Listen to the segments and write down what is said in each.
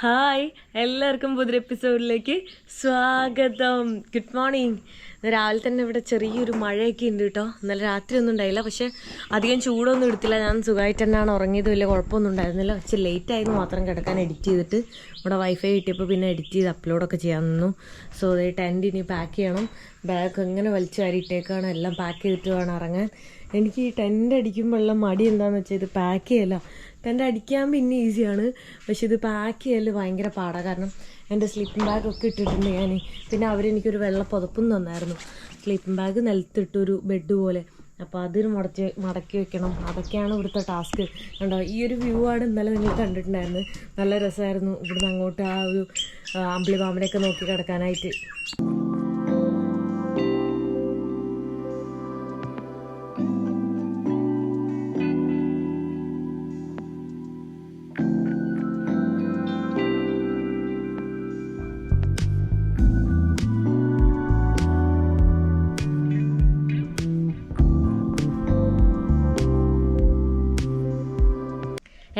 Hi എല്ലാവർക്കും പുതിയ എപ്പിസോഡിലേക്ക് സ്വാഗതം. ഗുഡ് മോർണിംഗ് രാവിലെ തന്നെ ഇവിടെ ചെറിയൊരു മഴയൊക്കെ ഉണ്ട് കേട്ടോ. ഇന്നലെ രാത്രി ഒന്നും ഉണ്ടായില്ല. പക്ഷേ അധികം ചൂടൊന്നും എടുത്തില്ല. ഞാൻ സുഖമായിട്ട് തന്നെയാണ് ഉറങ്ങിയത്. വലിയ കുഴപ്പമൊന്നും ഉണ്ടായിരുന്നില്ല. പക്ഷെ ലേറ്റ് ആയിരുന്നു മാത്രം കിടക്കാൻ എഡിറ്റ് ചെയ്തിട്ട്. ഇവിടെ വൈഫൈ കിട്ടിയപ്പോൾ പിന്നെ എഡിറ്റ് ചെയ്ത് അപ്ലോഡൊക്കെ ചെയ്യാൻ നിന്നു. സോ അതേ ടെന്റ് ഇനി പാക്ക് ചെയ്യണം. ബാഗ് എങ്ങനെ വലിച്ചു വാരിയിട്ടേക്കാണ്. എല്ലാം പാക്ക് ചെയ്തിട്ട് വേണം ഇറങ്ങാൻ. എനിക്ക് ഈ ടെന്റ് അടിക്കുമ്പോഴുള്ള മടി എന്താണെന്ന് വെച്ചാൽ ഇത് പാക്ക് ചെയ്യല ടെന്റ് അടിക്കാൻ പിന്നെ ഈസിയാണ് പക്ഷെ ഇത് പാക്ക് ചെയ്യൽ ഭയങ്കര പാടാണ് കാരണം എന്റെ സ്ലീപ്പിംഗ് ബാഗൊക്കെ ഇട്ടിട്ടുണ്ട് ഞാൻ പിന്നെ അവരെനിക്കൊരു വെള്ള പുതപ്പും തന്നായിരുന്നു. സ്ലീപ്പിംഗ് ബാഗ് നിലത്തിട്ടൊരു ബെഡ് പോലെ. അപ്പോൾ അതിന് മുടച്ച് മടക്കി വെക്കണം. അതൊക്കെയാണ് ഇവിടുത്തെ ടാസ്ക് കണ്ടോ ഈ ഒരു വ്യൂ ആണ് ഇന്നലെ നിങ്ങൾ കണ്ടിട്ടുണ്ടായിരുന്നു നല്ല രസമായിരുന്നു ഇവിടുന്ന് അങ്ങോട്ട് ആ ഒരു അമ്പിളി പാമ്പിനെയൊക്കെ നോക്കി കിടക്കാനായിട്ട്.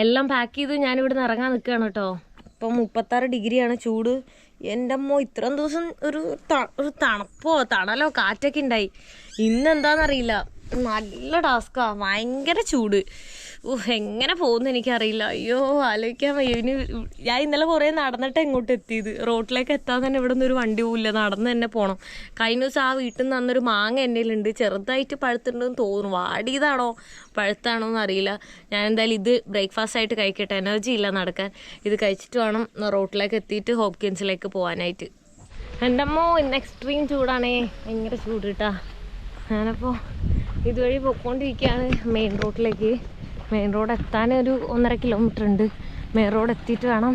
എല്ലാം പാക്ക് ചെയ്ത് ഞാൻ ഇവിടുന്ന് ഇറങ്ങാൻ നിൽക്കുകയാണ് കേട്ടോ. ഇപ്പം മുപ്പത്താറ് ഡിഗ്രിയാണ് ചൂട്. എന്റെ അമ്മോ ഇത്രയും ദിവസം ഒരു ഒരു തണുപ്പോ തണലോ കാറ്റൊക്കെ ഉണ്ടായി. ഇന്നെന്താണെന്നറിയില്ല നല്ല ടാസ്കാ ഭയങ്കര ചൂട്. ഓ എങ്ങനെ പോകുന്നു എനിക്കറിയില്ല. അയ്യോ ആലോചിക്കാൻ വയ്യ. ഇനി ഞാൻ ഇന്നലെ കുറേ നടന്നിട്ട് എങ്ങോട്ട് എത്തിയത്? റോട്ടിലേക്ക് എത്താൻ തന്നെ ഇവിടെ ഒരു വണ്ടി പോവില്ല. നടന്ന് തന്നെ പോകണം കഴിഞ്ഞ ദിവസം ആ വീട്ടിൽ നിന്ന് അന്നൊരു മാങ്ങ എന്റെ ചെറുതായിട്ട് പഴുത്തിട്ടുണ്ടെന്ന് തോന്നുന്നു. വാടിയതാണോ? പഴുത്താണോ എന്ന് അറിയില്ല. ഞാൻ എന്തായാലും ഇത് ബ്രേക്ക്ഫാസ്റ്റ് ആയിട്ട് കഴിക്കട്ടെ. എനർജി ഇല്ല നടക്കാൻ. ഇത് കഴിച്ചിട്ട് വേണം റോട്ടിലേക്ക് എത്തിയിട്ട് ഹോപ്കിൻസിലേക്ക് പോകാനായിട്ട് എന്റെ അമ്മോ ഇന്ന് എക്സ്ട്രീം ചൂടാണേ. ഭയങ്കര ചൂട് കേട്ടാ ഞാനപ്പോൾ ഇതുവഴി പോയിക്കൊണ്ടിരിക്കുകയാണ് മെയിൻ റോഡിലേക്ക് മെയിൻ റോഡ് എത്താൻ ഒരു ഒന്നര കിലോമീറ്റർ ഉണ്ട്. മെയിൻ റോഡ് എത്തിയിട്ട് വേണം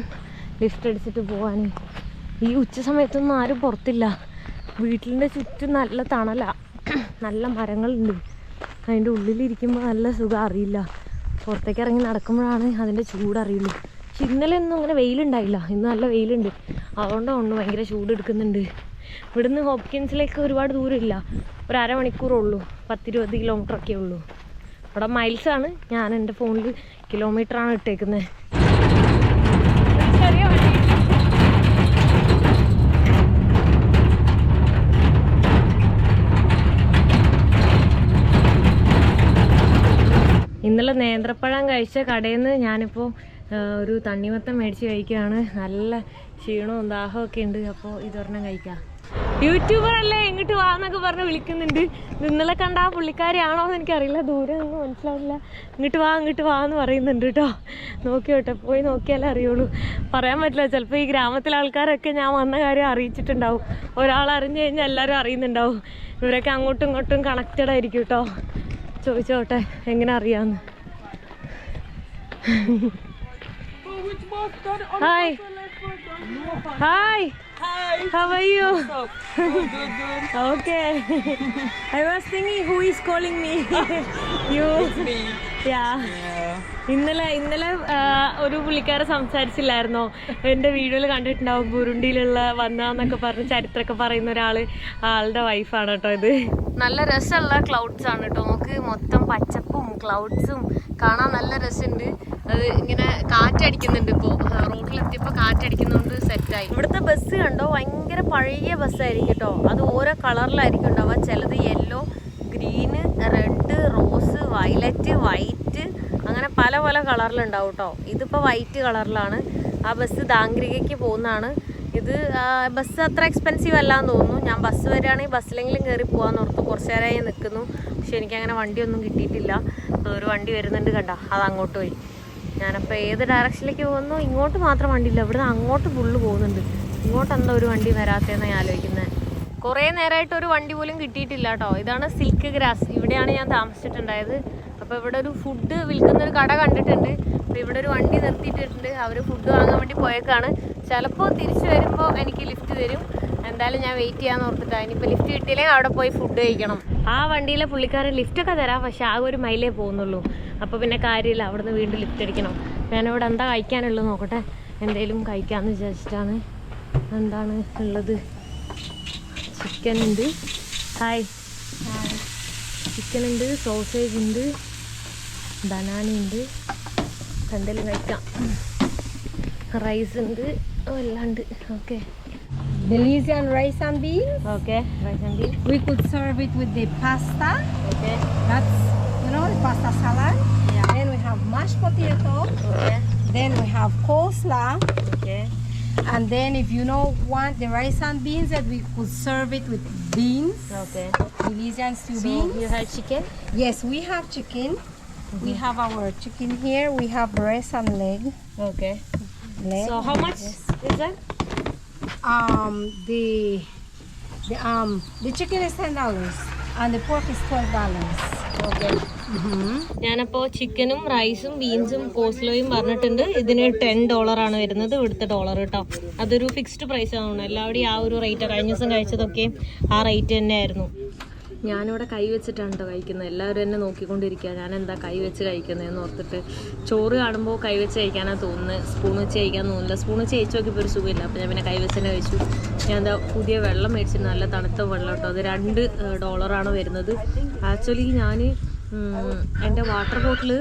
ലിഫ്റ്റ് അടിച്ചിട്ട് പോകാൻ ഈ ഉച്ച സമയത്തൊന്നും ആരും പുറത്തില്ല. വീട്ടിന്റെ ചുറ്റും നല്ല തണല. നല്ല മരങ്ങളുണ്ട്. അതിന്റെ ഉള്ളിലിരിക്കുമ്പോൾ നല്ല സുഖം അറിയില്ല. പുറത്തേക്ക് ഇറങ്ങി നടക്കുമ്പോഴാണ് അതിന്റെ ചൂട് അറിയുള്ളൂ. പക്ഷെ ഇന്നലെ ഒന്നും അങ്ങനെ വെയിലുണ്ടായില്ല. ഇന്ന് നല്ല വെയിലുണ്ട്. അതുകൊണ്ടാണ് ഭയങ്കര ചൂട് എടുക്കുന്നുണ്ട്. ഇവിടുന്ന് ഹോപ്കിൻസിലേക്ക് ഒരുപാട് ദൂരമില്ല. ഒരു അരമണിക്കൂറേ ഉള്ളൂ പത്തിരുപത് കിലോമീറ്റർ ഒക്കെ ഉള്ളൂ ഇവിടെ ആണ്. ഞാൻ എന്റെ ഫോണിൽ കിലോമീറ്റർ ആണ് ഇട്ടേക്കുന്നത് ഇന്നലെ നേന്ത്രപ്പഴം കഴിച്ച കടയിൽ നിന്ന് ഞാനിപ്പോൾ ഒരു തണ്ണിമത്തം മേടിച്ച് കഴിക്കുകയാണ്. നല്ല ക്ഷീണവും ഒക്കെ ഉണ്ട്. അപ്പോൾ ഇതൊരെണ്ണം കഴിക്കാം. യൂട്യൂബർ അല്ലേ? എങ്ങോട്ട് വാ എന്നൊക്കെ പറഞ്ഞ് വിളിക്കുന്നുണ്ട്. നിന്നലെ ഇന്നലെ കണ്ട ആ പുള്ളിക്കാരിയാണോ എന്ന് എനിക്കറിയില്ല. ദൂരെ ഒന്നും മനസ്സിലാവില്ല ഇങ്ങോട്ട് വാ ഇങ്ങോട്ട് വാ എന്ന് പറയുന്നുണ്ട് കേട്ടോ. നോക്കി കേട്ടോ. പോയി നോക്കിയാലേ അറിയുള്ളൂ. പറയാൻ പറ്റില്ല. ചിലപ്പോൾ ഈ ഗ്രാമത്തിലെ ആൾക്കാരൊക്കെ ഞാൻ വന്ന കാര്യം അറിയിച്ചിട്ടുണ്ടാവും. ഒരാൾ അറിഞ്ഞു കഴിഞ്ഞാൽ എല്ലാവരും അറിയുന്നുണ്ടാവും. ഇവരൊക്കെ അങ്ങോട്ടും ഇങ്ങോട്ടും കണക്റ്റഡ് ആയിരിക്കും കേട്ടോ. ചോദിച്ചോട്ടെ എങ്ങനെ അറിയാമെന്ന് hi hi How are you? Good, good, good. okay. I was thinking who is calling me? you. It's me. Yeah. yeah. ഇന്നലെ ഇന്നലെ ഒരു പുള്ളിക്കാരെ സംസാരിച്ചില്ലായിരുന്നോ എന്റെ വീഡിയോയിൽ കണ്ടിട്ടുണ്ടാവും ബുരുണ്ടിയിലുള്ള വന്നാന്നൊക്കെ പറഞ്ഞ് ചരിത്രമൊക്കെ പറയുന്ന ഒരാൾ ആളുടെ വൈഫാണ് കേട്ടോ ഇത് നല്ല രസമുള്ള ക്ലൗഡ്സ് ആണ് കേട്ടോ നമുക്ക് മൊത്തം പച്ചപ്പും ക്ലൗഡ്സും കാണാൻ നല്ല രസമുണ്ട്. അത് ഇങ്ങനെ കാറ്റടിക്കുന്നുണ്ട് ഇപ്പോൾ റോഡിലെത്തിയപ്പോൾ കാറ്റടിക്കുന്നതുകൊണ്ട് സെറ്റായി ഇവിടുത്തെ ബസ് കണ്ടോ? ഭയങ്കര പഴയ ബസ്സായിരിക്കും കേട്ടോ അത് ഓരോ കളറിലായിരിക്കും ഉണ്ടാവുക. ചിലത് yellow green red rose violet white അങ്ങനെ പല പല കളറിലുണ്ടാവും കേട്ടോ ഇതിപ്പോൾ വൈറ്റ് കളറിലാണ് ആ ബസ് ദാങ്കരികയ്ക്ക് പോകുന്നതാണ്. ഇത് ബസ് അത്ര എക്സ്പെൻസീവ് അല്ലാന്ന് തോന്നുന്നു. ഞാൻ ബസ് വരികയാണെങ്കിൽ ബസ്സിലെങ്കിലും കയറി പോകാമെന്ന് ഓർത്ത് കുറച്ച് നേരമായി നിൽക്കുന്നു. പക്ഷെ എനിക്കങ്ങനെ വണ്ടിയൊന്നും കിട്ടിയിട്ടില്ല. ഒരു വണ്ടി വരുന്നുണ്ട് കണ്ട അത് അങ്ങോട്ട് പോയി. ഞാനപ്പോൾ ഏത് ഡയറക്ഷനിലേക്ക് പോകുന്നു? ഇങ്ങോട്ട് മാത്രം വണ്ടിയില്ല. ഇവിടുന്ന് അങ്ങോട്ട് ഫുള്ള് പോകുന്നുണ്ട്. ഇങ്ങോട്ട് എന്താ ഒരു വണ്ടി വരാത്തതെന്ന് ഞാൻ ആലോചിക്കുന്നത് കുറേ നേരമായിട്ട് ഒരു വണ്ടി പോലും കിട്ടിയിട്ടില്ല കേട്ടോ. ഇതാണ് സിൽക്ക് ഗ്രാസ് ഇവിടെയാണ് ഞാൻ താമസിച്ചിട്ടുണ്ടായത്. അപ്പോൾ ഇവിടെ ഒരു ഫുഡ് വിൽക്കുന്ന ഒരു കട കണ്ടിട്ടുണ്ട്. അപ്പോൾ ഇവിടെ ഒരു വണ്ടി നിർത്തിയിട്ടുണ്ട്. അവർ ഫുഡ് വാങ്ങാൻ വേണ്ടി പോയേക്കാണ്. ചിലപ്പോൾ തിരിച്ചു വരുമ്പോൾ എനിക്ക് ലിഫ്റ്റ് തരും. എന്തായാലും ഞാൻ വെയിറ്റ് ചെയ്യാന്ന് ഓർത്തിട്ടാണ് ഇനിയിപ്പോൾ ലിഫ്റ്റ് കിട്ടിയില്ലെങ്കിൽ അവിടെ പോയി ഫുഡ് കഴിക്കണം. ആ വണ്ടിയിലെ പുള്ളിക്കാരൻ ലിഫ്റ്റൊക്കെ തരാം. പക്ഷെ ആ ഒരു മൈലേ പോകുന്നുള്ളൂ. അപ്പോൾ പിന്നെ കാര്യമില്ല. അവിടുന്ന് വീണ്ടും ലിഫ്റ്റ് അടിക്കണം. ഞാനിവിടെ എന്താ കഴിക്കാനുള്ളത് നോക്കട്ടെ. എന്തെങ്കിലും കഴിക്കാമെന്ന് വിചാരിച്ചിട്ടാണ് എന്താണ് ഉള്ളത്. ചിക്കൻ ഉണ്ട്. ഹായ് ചിക്കൻ ഉണ്ട് സോസേജ് ഉണ്ട് ബനാന ഉണ്ട്. എന്തെങ്കിലും കഴിക്കാം. റൈസ് ഉണ്ട്. എല്ലാം ഉണ്ട് okay Belizean rice and beans. Okay rice ഉണ്ട് We could serve it with the pasta. Okay That's, you know, the pasta salad. Yeah. Then we have mashed potato. Okay Then we have coleslaw. Okay And then if you know want the rice and beans, that we could serve it with beans. Okay Belizean stew So beans. you had chicken? Yes, we have chicken. We have our chicken here. We have breast and leg. Okay. leg. So how much Is that? Um, the the um the chicken is ten dollars and the pork is twelve dollars. Okay. ഞാനപ്പോ ചിക്കനും റൈസും ബീൻസും കോസ്ലോയും പറഞ്ഞിട്ടുണ്ട്. ഇതിന് ten dollar ആണ് വരുന്നത്. ഇവിടുത്തെ dollar കേട്ടോ. അതൊരു ഫിക്സ്ഡ് പ്രൈസ് ആണ്. എല്ലാവരുടെയും ആ ഒരു റേറ്റ് കഴിഞ്ഞ ദിവസം കഴിച്ചതൊക്കെ ആ റേറ്റ് തന്നെയായിരുന്നു ഞാനിവിടെ കൈ വെച്ചിട്ടാണ് കേട്ടോ കഴിക്കുന്നത്. എല്ലാവരും എന്നെ നോക്കിക്കൊണ്ടിരിക്കുക. ഞാൻ എന്താ കൈ വെച്ച് കഴിക്കുന്നതെന്ന് ഓർത്തിട്ട് ചോറ് കാണുമ്പോൾ കൈ വെച്ച് കഴിക്കാനാണ് തോന്നുന്നത്. സ്പൂൺ വെച്ച് കഴിക്കാൻ തോന്നുന്നില്ല. സ്പൂൺ വെച്ച് കഴിച്ച് നോക്കിയപ്പോൾ ഒരു സുഖമില്ല. അപ്പോൾ ഞാൻ പിന്നെ കൈ വെച്ച് തന്നെ കഴിച്ചു. ഞാൻ എന്താ പുതിയ വെള്ളം മേടിച്ചിട്ട് നല്ല തണുത്ത വെള്ളം കേട്ടോ. അത് രണ്ട് ഡോളറാണ് വരുന്നത്. ആക്ച്വലി ഞാൻ എന്റെ വാട്ടർ ബോട്ടിൽ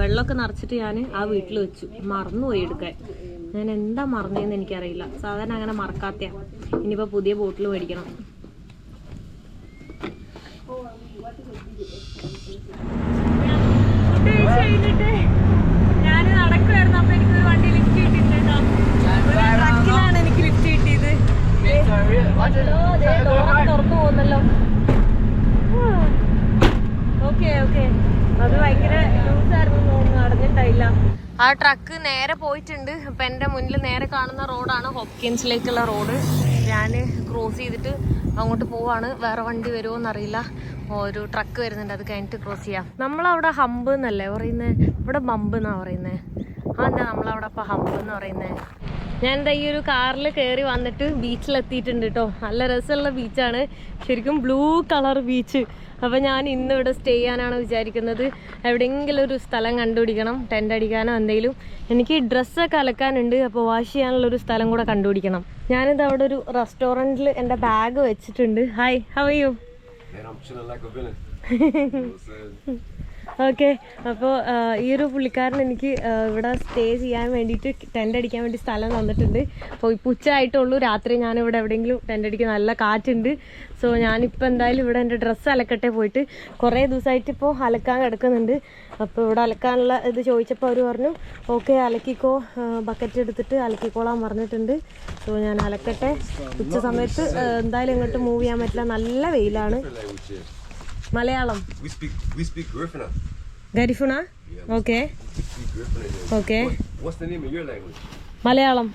വെള്ളമൊക്കെ നിറച്ചിട്ട് ഞാൻ ആ വീട്ടിൽ വെച്ചു. മറന്നുപോയി എടുക്കാൻ. ഞാൻ എന്താ മറന്നതെന്ന് എനിക്കറിയില്ല. സാധാരണ അങ്ങനെ മറക്കാത്തയാണ് ഇനിയിപ്പോൾ പുതിയ ബോട്ടിൽ മേടിക്കണം ഞാൻ നടക്കുമായിരുന്നു അപ്പൊ എനിക്കൊരു വണ്ടി ലിഫ്റ്റ് കിട്ടിയിട്ടുണ്ട് ട്രക്കിലാണ് എനിക്ക് ലിഫ്റ്റ് കിട്ടിയത് തുറന്നു പോകുന്നല്ലോ ഓക്കെ ഓക്കെ അത് ഭയങ്കര ലൂസ് ആയിരുന്നു തോന്നുന്നു അടഞ്ഞിട്ടായില്ല ആ ട്രക്ക് നേരെ പോയിട്ടുണ്ട്. അപ്പൊ എന്റെ മുന്നിൽ നേരെ കാണുന്ന റോഡാണ് ഹോപ്കിൻസിലേക്കുള്ള റോഡ്. ഞാൻ ക്രോസ് ചെയ്തിട്ട് അങ്ങോട്ട് പോവാണ്. വേറെ വണ്ടി വരുമോ എന്നറിയില്ല ഒരു ട്രക്ക് വരുന്നുണ്ട്. അത് കഴിഞ്ഞിട്ട് ക്രോസ് ചെയ്യാം. നമ്മളവിടെ ഹമ്പ് എന്നല്ലേ പറയുന്നത് ഇവിടെ ബമ്പ് എന്നാ പറയുന്നത് ആ എന്താ നമ്മളവിടെ അപ്പൊ ഹമ്പ് എന്ന് പറയുന്നത് ഞാൻ എന്താ ഈ ഒരു കാറിൽ കയറി വന്നിട്ട് ബീച്ചിൽ എത്തിയിട്ടുണ്ട് കേട്ടോ നല്ല രസമുള്ള ബീച്ചാണ് ശരിക്കും ബ്ലൂ കളർ ബീച്ച് അപ്പോൾ ഞാൻ ഇന്ന് ഇവിടെ സ്റ്റേ ചെയ്യാനാണ് വിചാരിക്കുന്നത്. എവിടെയെങ്കിലും ഒരു സ്ഥലം കണ്ടുപിടിക്കണം. ടെന്റ് അടിക്കാനോ എന്തെങ്കിലും. എനിക്ക് ഡ്രസ്സൊക്കെ അലക്കാനുണ്ട്. അപ്പോൾ വാഷ് ചെയ്യാനുള്ള ഒരു സ്ഥലം കൂടെ കണ്ടുപിടിക്കണം. ഞാനിത് അവിടെ ഒരു റെസ്റ്റോറന്റിൽ എന്റെ ബാഗ് വെച്ചിട്ടുണ്ട്. Hi how you Man, I'm chilling like a villain. you know what I'm saying? Okay അപ്പോൾ ഈ ഒരു പുള്ളിക്കാരൻ എനിക്ക് ഇവിടെ സ്റ്റേ ചെയ്യാൻ വേണ്ടിയിട്ട് ടെന്റ് അടിക്കാൻ വേണ്ടി സ്ഥലം തന്നിട്ടുണ്ട്. അപ്പോൾ ഇപ്പോൾ ഉച്ചയായിട്ടുള്ളൂ. രാത്രി ഞാൻ ഇവിടെ എവിടെയെങ്കിലും ടെന്റ് അടിക്കും നല്ല കാറ്റുണ്ട്. സോ ഞാനിപ്പോൾ എന്തായാലും ഇവിടെ എന്റെ ഡ്രസ്സ് അലക്കട്ടെ പോയിട്ട് കുറേ ദിവസമായിട്ട് ഇപ്പോൾ അലക്കാൻ കിടക്കുന്നുണ്ട്. അപ്പോൾ ഇവിടെ അലക്കാനുള്ള ഇത് ചോദിച്ചപ്പോൾ അവർ പറഞ്ഞു ഓക്കെ അലക്കിക്കോ. ബക്കറ്റ് എടുത്തിട്ട് അലക്കിക്കോളാൻ പറഞ്ഞിട്ടുണ്ട്. സോ ഞാൻ അലക്കട്ടെ. ഉച്ച സമയത്ത് എന്തായാലും ഇങ്ങോട്ട് മൂവ് ചെയ്യാൻ പറ്റില്ല. നല്ല വെയിലാണ്. Malayalam We speak we speak Griffin. Garifuna okay. Okay What, what's the name of your language? Malayalam?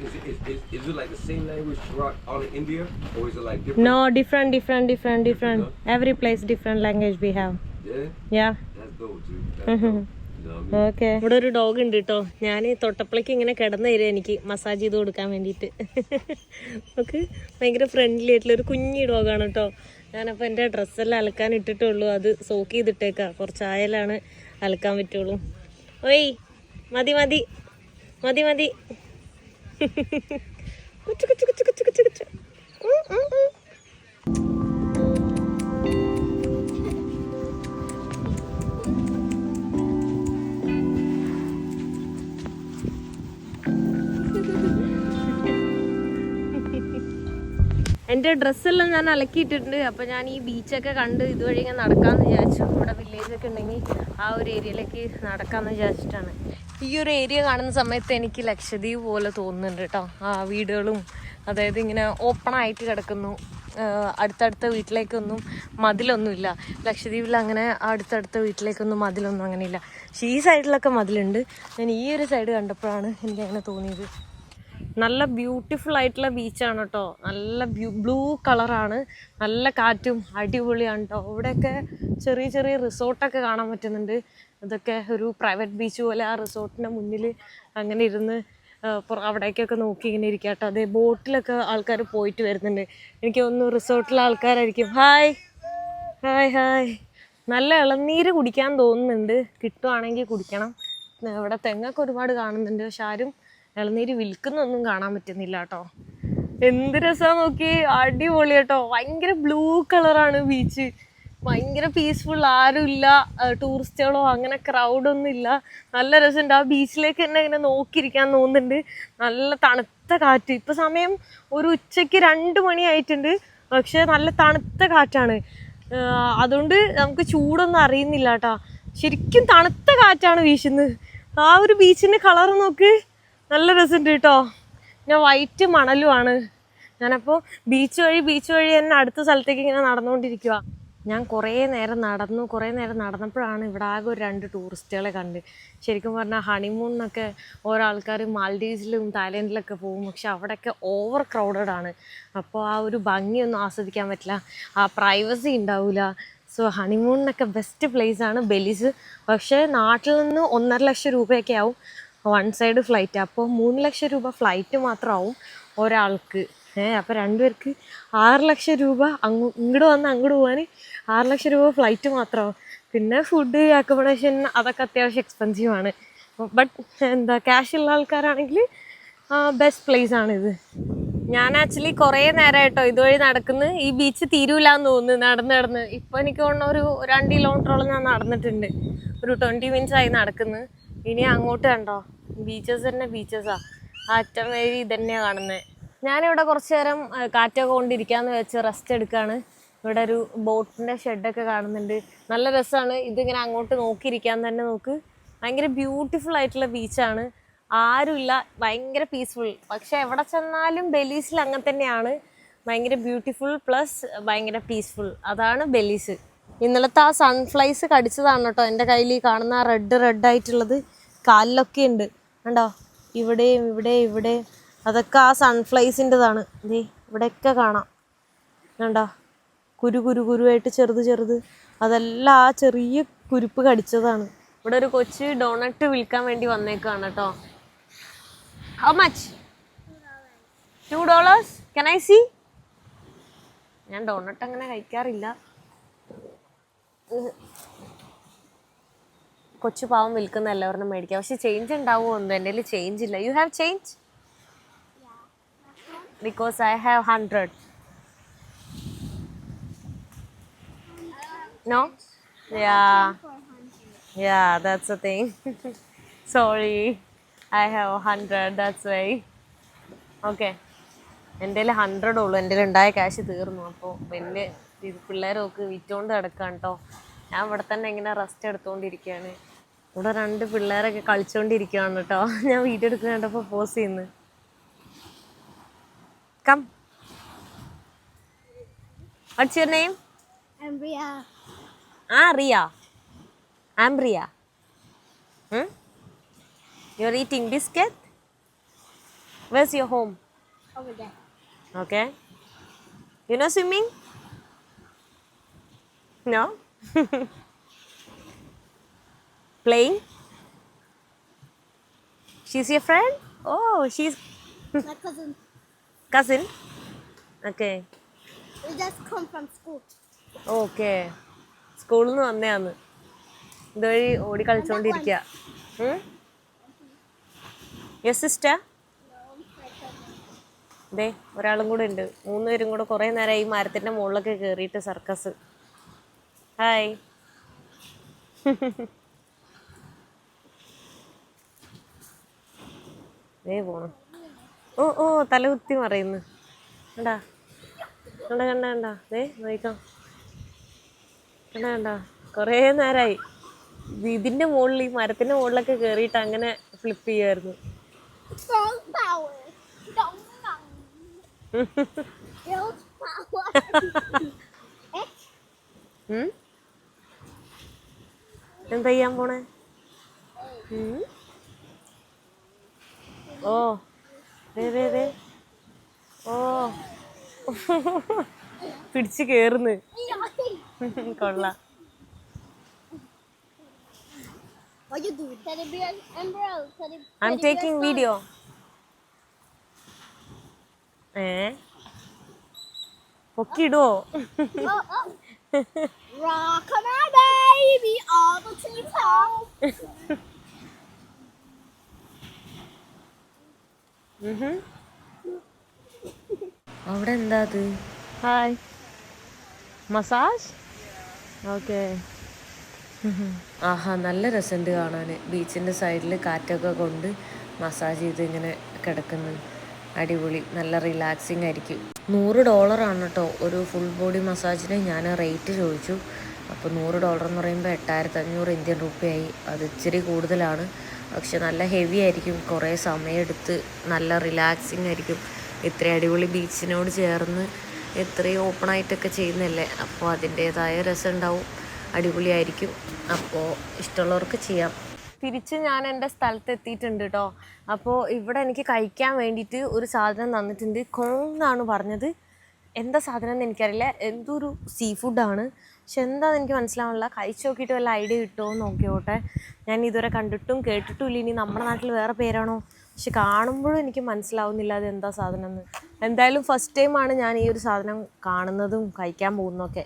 Is it, is, is, is it like the same language throughout all of India, or is it like different? No, different, different, different, different. Every place different language we have. Yeah, Yeah. that's dope, dude. That's dope. Okay ഇവിടെ ഒരു dog ഉണ്ട് കേട്ടോ ഞാൻ തൊട്ടപ്പളേക്ക് ഇങ്ങനെ കിടന്നു തരും എനിക്ക് massage ചെയ്ത് കൊടുക്കാൻ വേണ്ടിയിട്ട് ഓക്കെ ഭയങ്കര ഫ്രണ്ട്ലി ആയിട്ടുള്ള ഒരു കുഞ്ഞി ഡോഗാണ് കേട്ടോ ഞാനപ്പോൾ എന്റെ ഡ്രസ്സെല്ലാം അലക്കാൻ ഇട്ടിട്ടുള്ളൂ. അത് സോക്ക് ചെയ്തിട്ടേക്കാം. കുറച്ച് ആയാലാണ് അലക്കാൻ പറ്റുള്ളൂ. ഓയ് മതി മതി. മതി മതി. കുച്ചു കുച്ചു കുച്ചു കുച്ചു കുച്ചു കുച്ചു. എന്റെ ഡ്രസ്സെല്ലാം ഞാൻ അലക്കിയിട്ടിട്ടുണ്ട്. അപ്പോൾ ഞാൻ ഈ ബീച്ചൊക്കെ കണ്ട് ഇതുവഴി ഇങ്ങനെ നടക്കാമെന്ന് വിചാരിച്ചു. ഇവിടെ വില്ലേജൊക്കെ ഉണ്ടെങ്കിൽ ആ ഒരു ഏരിയയിലേക്ക് നടക്കാമെന്ന് വിചാരിച്ചിട്ടാണ്. ഈ ഒരു ഏരിയ കാണുന്ന സമയത്ത് എനിക്ക് ലക്ഷദ്വീപ് പോലെ തോന്നുന്നുണ്ട് കേട്ടോ. ആ വീടുകളും അതായത് ഇങ്ങനെ ഓപ്പൺ ആയിട്ട് കിടക്കുന്നു. അടുത്തടുത്ത വീട്ടിലേക്കൊന്നും മതിലൊന്നുമില്ല. ലക്ഷദ്വീപിൽ അങ്ങനെ അടുത്തടുത്ത വീട്ടിലേക്കൊന്നും മതിലൊന്നും അങ്ങനെയില്ല. പക്ഷേ ഈ സൈഡിലൊക്കെ മതിലുണ്ട്. ഞാൻ ഈ ഒരു സൈഡ് കണ്ടപ്പോഴാണ് എനിക്ക് അങ്ങനെ തോന്നിയത്. നല്ല ബ്യൂട്ടിഫുൾ ആയിട്ടുള്ള ബീച്ചാണ് കേട്ടോ നല്ല ബ്ലൂ കളറാണ് നല്ല കാറ്റും അടിപൊളിയാണ് കേട്ടോ ഇവിടെയൊക്കെ ചെറിയ ചെറിയ റിസോർട്ടൊക്കെ കാണാൻ പറ്റുന്നുണ്ട്. ഇതൊക്കെ ഒരു പ്രൈവറ്റ് ബീച്ച് പോലെ ആ റിസോർട്ടിന്റെ മുന്നിൽ അങ്ങനെ ഇരുന്ന് അവിടേക്കൊക്കെ നോക്കി ഇങ്ങനെ ഇരിക്കുക കേട്ടോ അതേ ബോട്ടിലൊക്കെ ആൾക്കാർ പോയിട്ട് വരുന്നുണ്ട്. എനിക്ക് ഒന്ന് റിസോർട്ടിലെ ആൾക്കാരായിരിക്കും. ഹായ് ഹായ് ഹായ് നല്ല ഇളനീര് കുടിക്കാൻ തോന്നുന്നുണ്ട്. കിട്ടുവാണെങ്കിൽ കുടിക്കണം. ഇവിടെ തെങ്ങൊക്കെ ഒരുപാട് കാണുന്നുണ്ട്. പക്ഷെ ആരും ഇളനീര് വിൽക്കുന്നൊന്നും കാണാൻ പറ്റുന്നില്ല കേട്ടോ എന്ത് രസാ നോക്കി അടിപൊളി കേട്ടോ. ഭയങ്കര ബ്ലൂ കളറാണ് ബീച്ച് ഭയങ്കര പീസ്ഫുൾ ആരും ഇല്ല ടൂറിസ്റ്റുകളോ അങ്ങനെ ക്രൗഡൊന്നും ഇല്ല. നല്ല രസമുണ്ട്. ആ ബീച്ചിലേക്ക് തന്നെ ഇങ്ങനെ നോക്കിയിരിക്കാൻ തോന്നുന്നുണ്ട്. നല്ല തണുത്ത കാറ്റ്. ഇപ്പൊ സമയം ഒരു ഉച്ചയ്ക്ക് രണ്ട് മണി ആയിട്ടുണ്ട്. പക്ഷെ നല്ല തണുത്ത കാറ്റാണ്. അതുകൊണ്ട് നമുക്ക് ചൂടൊന്നും അറിയുന്നില്ല കേട്ടാ ശരിക്കും തണുത്ത കാറ്റാണ് വീശുന്നത്. ആ ഒരു ബീച്ചിന്റെ കളർ നോക്ക്. നല്ല രസമുണ്ട് കേട്ടോ. ഞാൻ വൈറ്റ് മണലുമാണ്. ഞാനപ്പോൾ ബീച്ച് വഴി ബീച്ച് വഴി തന്നെ അടുത്ത സ്ഥലത്തേക്ക് ഇങ്ങനെ നടന്നുകൊണ്ടിരിക്കുക ഞാൻ കുറേ നേരം നടന്നു കുറേ നേരം നടന്നപ്പോഴാണ് ഇവിടെ ആകെ ഒരു രണ്ട് ടൂറിസ്റ്റുകളെ കണ്ട്. ശരിക്കും പറഞ്ഞാൽ ഹണിമൂണിനൊക്കെ ഓരോ ആൾക്കാർ മാൽഡീവ്സിലും തായ്ലൻഡിലൊക്കെ പോകും. പക്ഷെ അവിടെയൊക്കെ ഓവർ ക്രൗഡഡ് ആണ്. അപ്പോൾ ആ ഒരു ഭംഗിയൊന്നും ആസ്വദിക്കാൻ പറ്റില്ല. ആ പ്രൈവസി ഉണ്ടാവില്ല സോ ഹണിമൂണിനൊക്കെ ബെസ്റ്റ് പ്ലേസ് ആണ് ബെലീസ്. പക്ഷേ നാട്ടിൽ നിന്ന് ഒന്നര ലക്ഷം രൂപയൊക്കെ ആവും. വൺ സൈഡ് ഫ്ലൈറ്റ് അപ്പോൾ മൂന്ന് ലക്ഷം രൂപ ഫ്ലൈറ്റ് മാത്രമാവും ഒരാൾക്ക്. ഏഹ് അപ്പോൾ രണ്ടുപേർക്ക് ആറ് ലക്ഷം രൂപ അങ്ങ് ഇങ്ങോട്ട് വന്ന് അങ്ങോട്ട് പോകാൻ ആറ് ലക്ഷം രൂപ ഫ്ലൈറ്റ് മാത്രമാവും പിന്നെ ഫുഡ് അക്കോമഡേഷൻ അതൊക്കെ അത്യാവശ്യം എക്സ്പെൻസീവ് ആണ്. ബട്ട് എന്താ ക്യാഷ് ഉള്ള ആൾക്കാരാണെങ്കിൽ ബെസ്റ്റ് പ്ലേസ് ആണിത് ഞാൻ ആക്ച്വലി കുറേ നേരമായിട്ടോ ഇതുവഴി നടക്കുന്നു. ഈ ബീച്ച് തീരൂലാന്ന് തോന്നുന്നു നടന്ന് നടന്ന്. ഇപ്പോൾ എനിക്ക് തോന്നുന്നു ഒരു രണ്ട് കിലോമീറ്ററോളം ഞാൻ നടന്നിട്ടുണ്ട്. ഒരു ട്വന്റി മിനിറ്റ്സ് ആയി നടക്കുന്നു. ഇനി അങ്ങോട്ട് കണ്ടോ? ബീച്ചസ് തന്നെ ബീച്ചസാ ആറ്റം വേവി വഴി ഇതന്നെയാണ് കാണുന്നത് ഞാനിവിടെ കുറച്ച് നേരം കാറ്റൊക്കെ കൊണ്ടിരിക്കാന്ന് വെച്ച് റെസ്റ്റ് എടുക്കുകയാണ് ഇവിടെ ഒരു ബോട്ടിന്റെ ഷെഡൊക്കെ കാണുന്നുണ്ട്. നല്ല രസമാണ് ഇതിങ്ങനെ അങ്ങോട്ട് നോക്കിയിരിക്കാൻ തന്നെ നോക്ക്. ഭയങ്കര ബ്യൂട്ടിഫുൾ ആയിട്ടുള്ള ബീച്ചാണ് ആരുമില്ല. ഭയങ്കര പീസ്ഫുൾ പക്ഷെ എവിടെ ചെന്നാലും ബെലീസിൽ അങ്ങനെ തന്നെയാണ്. ഭയങ്കര ബ്യൂട്ടിഫുൾ പ്ലസ് ഭയങ്കര പീസ്ഫുൾ അതാണ് ബെലീസ്. ഇന്നലത്തെ ആ സൺഫ്ലൈസ് കടിച്ചതാണ് കേട്ടോ. എന്റെ കയ്യിൽ ഈ കാണുന്ന ആ റെഡ് റെഡ് ആയിട്ടുള്ളത് കാലിലൊക്കെ ഉണ്ട്. കണ്ടോ? ഇവിടെയും ഇവിടെ ഇവിടെ അതൊക്കെ ആ സൺഫ്ലൈസിന്റെതാണ് ദേ ഇവിടെയൊക്കെ കാണാം. കണ്ടോ? കുരു കുരു കുരുവായിട്ട് ചെറുത് ചെറുത്. അതെല്ലാം ആ ചെറിയ കുരുപ്പ് കടിച്ചതാണ്. ഇവിടെ ഒരു കൊച്ച് ഡോണട്ട് വിൽക്കാൻ വേണ്ടി വന്നേക്കാണ് കേട്ടോ. How much two dollars can I see ഞാൻ ഡോണട്ട് അങ്ങനെ കഴിക്കാറില്ല. കൊച്ചു പാവം വിൽക്കുന്ന എല്ലാവരും മേടിക്കാം. പക്ഷെ ചേഞ്ച് ഉണ്ടാവുമോ ഒന്നും എന്റെ ചേഞ്ച് ഇല്ല. You have change because I have hundred no yeah yeah that's a thing sorry I have hundred that's why okay. എന്റെ കയ്യിൽ ഹൺഡ്രഡ് ഉള്ളൂ. എന്റെ ഉണ്ടായ ക്യാഷ് തീർന്നു. അപ്പോൾ വലിയ പിള്ളേരൊക്കെ വിറ്റോണ്ട് കിടക്കാം കേട്ടോ ഞാൻ ഇവിടെ തന്നെ ഇങ്ങനെ റെസ്റ്റ് എടുത്തുകൊണ്ടിരിക്കുകയാണ് ഇവിടെ രണ്ട് പിള്ളേരൊക്കെ കളിച്ചോണ്ടിരിക്കുവാണ് കേട്ടോ ഞാൻ വീഡിയോ എടുക്കുന്നുണ്ടപ്പോ പോസ് ചെയ്യുന്നു. Come what's your name ah Ria. Ambria you are eating biscuit where's your home okay you no swimming no cousin. cousin? Okay. We just come from school. Okay സ്കൂളിൽ നിന്ന് വന്നയാന്ന് ഇതുവഴി ഓടി കളിച്ചോണ്ടിരിക്കുക യെസ് സിസ്റ്റർ ദേ ഒരാളും കൂടെ ഉണ്ട്. മൂന്ന് പേരും കൂടെ കുറേ നേരം ഈ മരത്തിന്റെ മുകളിലൊക്കെ കയറിയിട്ട് സർക്കസ് ഹായ് ദേ പോണു. ഓ ഓ തലകുത്തി മറയുന്നു. കണ്ടാ? കണ്ട കണ്ട കണ്ട. ദേ നോക്കാം കണ്ട കണ്ട. കുറേ നേരമായി ഇതിന്റെ മുകളിൽ ഈ മരത്തിന്റെ മുകളിലൊക്കെ കയറിയിട്ട് അങ്ങനെ ഫ്ലിപ്പ് ചെയ്യുമായിരുന്നു. എന്താ ചെയ്യാൻ പോണേ? ഓ ദേ ഓ പിടിച്ച് കേറുന്നു കൊള്ളാം What you do? Teddy bear and bro. Teddy, I'm teddy taking video ഏ പൊക്കിടുവോ bear. Oh, oh. Rock my baby all the way അവിടെ എന്താ അത്? ഹായ് മസാജ് ഓക്കെ ആഹാ നല്ല രസമുണ്ട് കാണാൻ ബീച്ചിന്റെ സൈഡിൽ കാറ്റൊക്കെ കൊണ്ട് മസാജ് ചെയ്ത് ഇങ്ങനെ കിടക്കുന്നു. അടിപൊളി നല്ല റിലാക്സിങ് ആയിരിക്കും. നൂറ് ഡോളറാണ് കേട്ടോ ഒരു ഫുൾ ബോഡി മസാജിന് ഞാൻ റേറ്റ് ചോദിച്ചു. അപ്പോൾ നൂറ് ഡോളർ എന്ന് പറയുമ്പോൾ എട്ടായിരത്തി അഞ്ഞൂറ് ഇന്ത്യൻ റുപ്യയായി അത് ഇച്ചിരി കൂടുതലാണ്. പക്ഷെ നല്ല ഹെവി ആയിരിക്കും. കുറേ സമയമെടുത്ത് നല്ല റിലാക്സിങ് ആയിരിക്കും. ഇത്രയും അടിപൊളി ബീച്ചിനോട് ചേർന്ന് ഇത്രയും ഓപ്പൺ ആയിട്ടൊക്കെ ചെയ്യുന്നല്ലേ അപ്പോൾ അതിന്റേതായ രസം ഉണ്ടാവും. അടിപൊളിയായിരിക്കും. അപ്പോൾ ഇഷ്ടമുള്ളവർക്ക് ചെയ്യാം. തിരിച്ച് ഞാൻ എന്റെ സ്ഥലത്ത് എത്തിയിട്ടുണ്ട് കേട്ടോ അപ്പോൾ ഇവിടെ എനിക്ക് കഴിക്കാൻ വേണ്ടിയിട്ട് ഒരു സാധനം തന്നിട്ടുണ്ട്. കോങ് പറഞ്ഞത്. എന്താ സാധനം എന്ന് എനിക്കറിയില്ല. എന്തൊരു സീ ഫുഡാണ് പക്ഷെ എന്താണെന്ന് എനിക്ക് മനസ്സിലാവുന്നില്ല. കഴിച്ചു നോക്കിയിട്ട് വല്ല ഐഡിയ കിട്ടുമോ എന്ന് നോക്കിയോട്ടെ ഞാൻ ഇതുവരെ കണ്ടിട്ടും കേട്ടിട്ടും ഇല്ല ഇനി നമ്മുടെ നാട്ടിൽ വേറെ പേരാണോ? പക്ഷെ കാണുമ്പോഴും എനിക്ക് മനസ്സിലാവുന്നില്ല അത് എന്താ സാധനം എന്ന് എന്തായാലും ഫസ്റ്റ് ടൈമാണ് ഞാൻ ഈ ഒരു സാധനം കാണുന്നതും കഴിക്കാൻ പോകുന്നതൊക്കെ.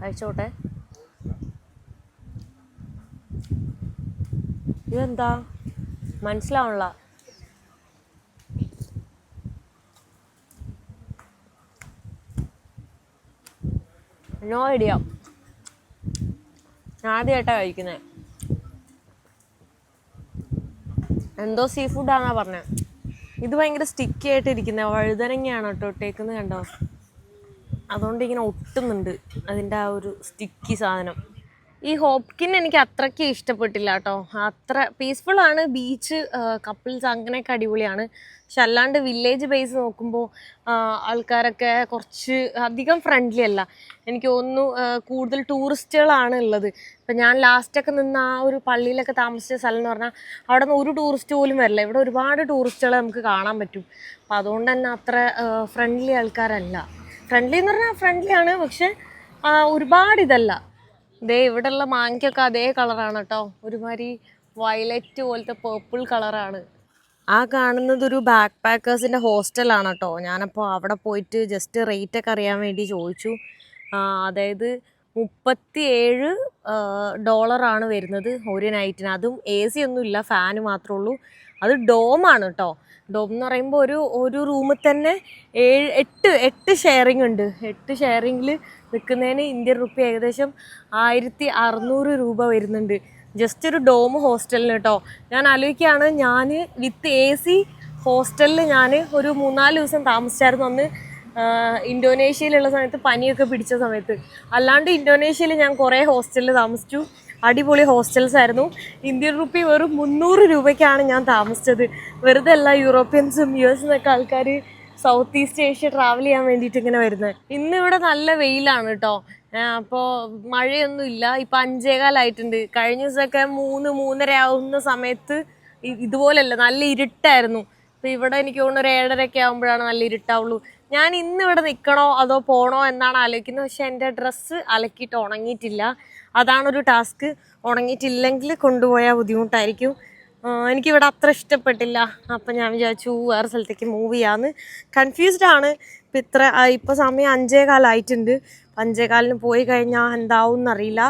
കഴിച്ചോട്ടെ. ഇതെന്താ? മനസ്സിലാവണില്ല നോ ഐഡിയ ആദ്യമായിട്ടാണ് കഴിക്കുന്നത് എന്തോ സീ ഫുഡാന്നാ പറഞ്ഞത് ഇത് ഭയങ്കര സ്റ്റിക്കി ആയിട്ട് ഇരിക്കുന്നത് വഴുതനങ്ങയാണ് കേട്ടോ ഇട്ടേക്കുന്നത് കണ്ടോ? അതുകൊണ്ട് ഇങ്ങനെ ഒട്ടുന്നുണ്ട് അതിന്റെ ആ ഒരു സ്റ്റിക്കി സാധനം. ഈ ഹോപ്കിൻ എനിക്ക് അത്രയ്ക്ക് ഇഷ്ടപ്പെട്ടില്ല കേട്ടോ. അത്ര പീസ്ഫുള്ളാണ് ബീച്ച് കപ്പിൾസ് അങ്ങനെയൊക്കെ അടിപൊളിയാണ്. പക്ഷെ അല്ലാണ്ട് വില്ലേജ് ബേസ് നോക്കുമ്പോൾ ആൾക്കാരൊക്കെ കുറച്ച് അധികം ഫ്രണ്ട്ലി അല്ല. എനിക്ക് തോന്നുന്നു കൂടുതൽ ടൂറിസ്റ്റുകളാണ് ഉള്ളത്. ഇപ്പം ഞാൻ ലാസ്റ്റൊക്കെ നിന്ന് ആ ഒരു പള്ളിയിലൊക്കെ താമസിച്ച സ്ഥലം എന്ന് പറഞ്ഞാൽ അവിടെ നിന്ന് ഒരു ടൂറിസ്റ്റ് പോലും വരില്ല. ഇവിടെ ഒരുപാട് ടൂറിസ്റ്റുകളെ നമുക്ക് കാണാൻ പറ്റും. അപ്പം അതുകൊണ്ട് തന്നെ അത്ര ഫ്രണ്ട്ലി ആൾക്കാരല്ല. ഫ്രണ്ട്ലി എന്ന് പറഞ്ഞാൽ ഫ്രണ്ട്ലി ആണ് പക്ഷെ ഒരുപാട് ഇതല്ല. ദേ ഇവിടെയുള്ള മാങ്ങയ്ക്കൊക്കെ അതേ കളറാണ് കേട്ടോ. ഒരുമാതിരി വയലറ്റ് പോലത്തെ പേർപ്പിൾ കളറാണ് ആ കാണുന്നത് ഒരു ബാക്ക് പാക്കേഴ്സിന്റെ ഹോസ്റ്റലാണ് കേട്ടോ ഞാനപ്പോൾ അവിടെ പോയിട്ട് ജസ്റ്റ് റേറ്റ് ഒക്കെ അറിയാൻ വേണ്ടി ചോദിച്ചു. അതായത് മുപ്പത്തി ഏഴ് ഡോളറാണ് വരുന്നത് ഒരു നൈറ്റിന് അതും എ സി ഒന്നും ഇല്ല ഫാന് മാത്രമേ ഉള്ളൂ അത് ഡോമാണ് കേട്ടോ ഡോം എന്ന് പറയുമ്പോൾ ഒരു ഒരു റൂമിൽ തന്നെ ഏഴ് എട്ട് എട്ട് ഷെയറിംഗ് ഉണ്ട്. എട്ട് ഷെയറിങ്ങിൽ നിൽക്കുന്നതിന് ഇന്ത്യൻ റുപ്പി ഏകദേശം ആയിരത്തി അറുന്നൂറ് രൂപ വരുന്നുണ്ട്. ജസ്റ്റ് ഒരു ഡോം ഹോസ്റ്റലിന് കേട്ടോ. ഞാൻ ആലോചിക്കുകയാണ് ഞാൻ വിത്ത് എ സി ഹോസ്റ്റലിൽ ഞാൻ ഒരു മൂന്നാൽ ദിവസം താമസിച്ചായിരുന്നു അന്ന് ഇന്തോനേഷ്യയിലുള്ള സമയത്ത് പനിയൊക്കെ പിടിച്ച സമയത്ത്. അല്ലാണ്ട് ഇന്തോനേഷ്യയിൽ ഞാൻ കുറേ ഹോസ്റ്റലിൽ താമസിച്ചു. അടിപൊളി ഹോസ്റ്റൽസ് ആയിരുന്നു. ഇന്ത്യൻ റുപ്പി വെറും മുന്നൂറ് രൂപയ്ക്കാണ് ഞാൻ താമസിച്ചത്. വെറുതെ അല്ല യൂറോപ്യൻസും യു എസ് നിന്നൊക്കെ ആൾക്കാർ സൗത്ത് ഈസ്റ്റ് ഏഷ്യ ട്രാവൽ ചെയ്യാൻ വേണ്ടിയിട്ട് ഇങ്ങനെ വരുന്നത്. ഇന്നിവിടെ നല്ല വെയിലാണ് കേട്ടോ. അപ്പോൾ മഴയൊന്നും ഇല്ല. ഇപ്പം അഞ്ചേകാലായിട്ടുണ്ട്. കഴിഞ്ഞ ദിവസമൊക്കെ മൂന്ന് മൂന്നര ആവുന്ന സമയത്ത് ഇതുപോലല്ല നല്ല ഇരുട്ടായിരുന്നു. ഇപ്പം ഇവിടെ എനിക്ക് തോന്നുന്നു ഒരു ഏഴരയൊക്കെ ആകുമ്പോഴാണ് നല്ല ഇരുട്ടാവുള്ളൂ. ഞാൻ ഇന്ന് ഇവിടെ നിൽക്കണോ അതോ പോണോ എന്നാണ് ആലോചിക്കുന്നത്. പക്ഷേ എന്റെ ഡ്രസ്സ് അലക്കിയിട്ട് ഉണങ്ങിയിട്ടില്ല. അതാണൊരു ടാസ്ക്. ഉണങ്ങിയിട്ടില്ലെങ്കിൽ കൊണ്ടുപോയാൽ ബുദ്ധിമുട്ടായിരിക്കും. എനിക്കിവിടെ അത്ര ഇഷ്ടപ്പെട്ടില്ല. അപ്പം ഞാൻ വിചാരിച്ചു വേറെ സ്ഥലത്തേക്ക് മൂവ് ചെയ്യാമെന്ന് കൺഫ്യൂസ്ഡ് ആണ്. ഇപ്പം ഇത്ര ഇപ്പോൾ സമയം അഞ്ചേ കാലമായിട്ടുണ്ട് അഞ്ചേ കാലിന് പോയി കഴിഞ്ഞാൽ എന്താവും എന്നറിയില്ല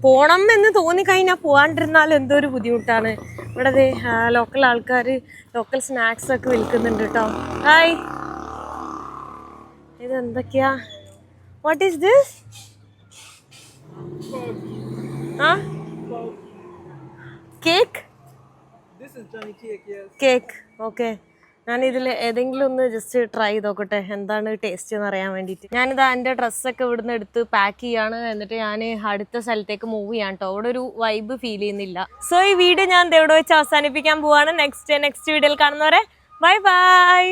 പോണം എന്ന് തോന്നിക്കഴിഞ്ഞാൽ പോകാണ്ടിരുന്നാൽ എന്തോ ഒരു ബുദ്ധിമുട്ടാണ് ഇവിടെ ലോക്കൽ ആൾക്കാർ ലോക്കൽ സ്നാക്സ് ഒക്കെ വിൽക്കുന്നുണ്ട് കേട്ടോ ഹായ് ഇതെന്തൊക്കെയാ? വാട്ട് ഈസ് ദിസ് ആ? കേക്ക്. കേക്ക് ഓക്കെ ഞാൻ ഇതിൽ ഏതെങ്കിലും ഒന്ന് ജസ്റ്റ് ട്രൈ ചെയ്ത് നോക്കട്ടെ എന്താണ് ടേസ്റ്റ് എന്ന് അറിയാൻ വേണ്ടിയിട്ട്. ഞാനിത് എന്റെ ഡ്രസ്സൊക്കെ ഇവിടുന്ന് എടുത്ത് പാക്ക് ചെയ്യാണ്. എന്നിട്ട് ഞാൻ അടുത്ത സ്ഥലത്തേക്ക് മൂവ് ചെയ്യാൻ കേട്ടോ അവിടെ ഒരു വൈബ് ഫീൽ ചെയ്യുന്നില്ല. സോ ഈ വീഡിയോ ഞാൻ ഇവിടെ വെച്ച് അവസാനിപ്പിക്കാൻ പോവാണ്. നെക്സ്റ്റ് നെക്സ്റ്റ് വീഡിയോയിൽ കാണുന്നവരെ ബൈ ബൈ